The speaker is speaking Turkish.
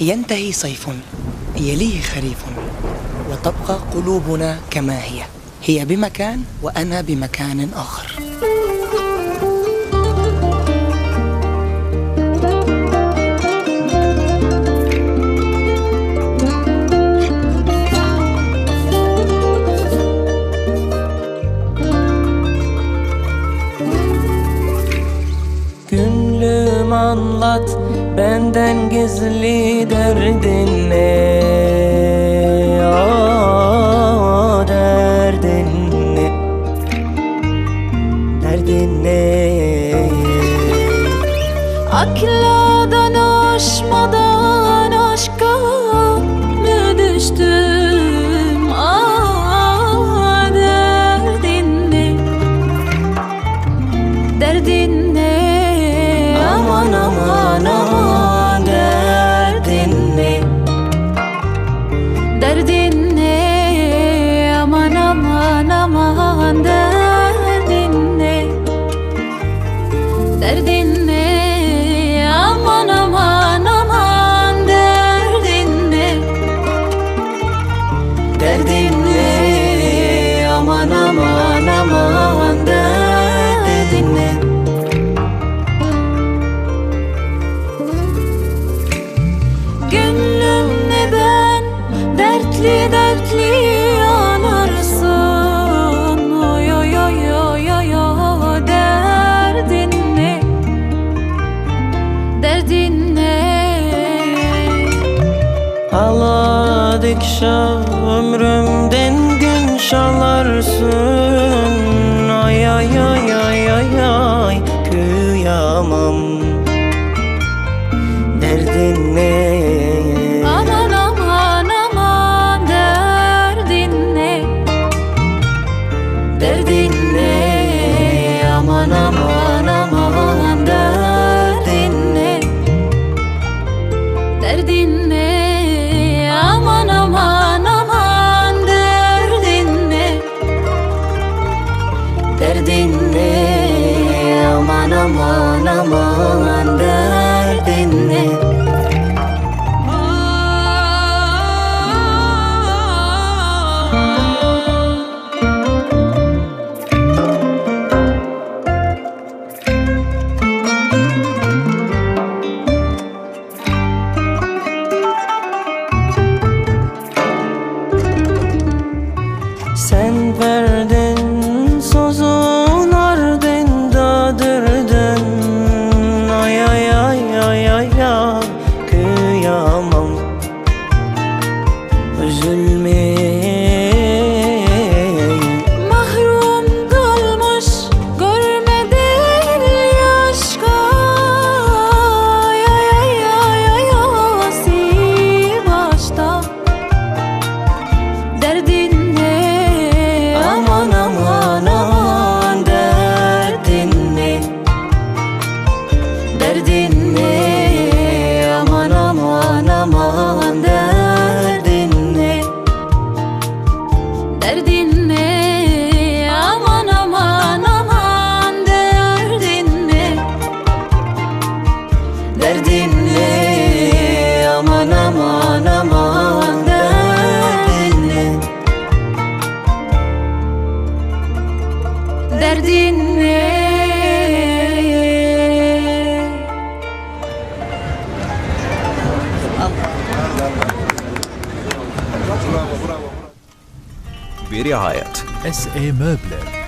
ينتهي صيف يليه خريف وتبقى قلوبنا كما هي. هي بمكان وأنا بمكان آخر. Benden gizli derdin ne? Aa, derdin ne? Derdin ne? Akladan aşmadan aman derdin ne? Derdin ne? Aman aman aman derdin dertli dertli yanarsın. Oy oy oy oy oy oy derdin ne? Derdin ne? Ağladıkça ömrümden gün çalarsın Ay ay ay ay ay ay kıyamam. Derdin ne? Derdin ne? Aman aman aman derdin ne? Derdin ne aman aman aman derdin ne Derdin ne? Aman aman aman derdin ne? Bravo, bravo, bravo. Veri Hayat. SE Möbler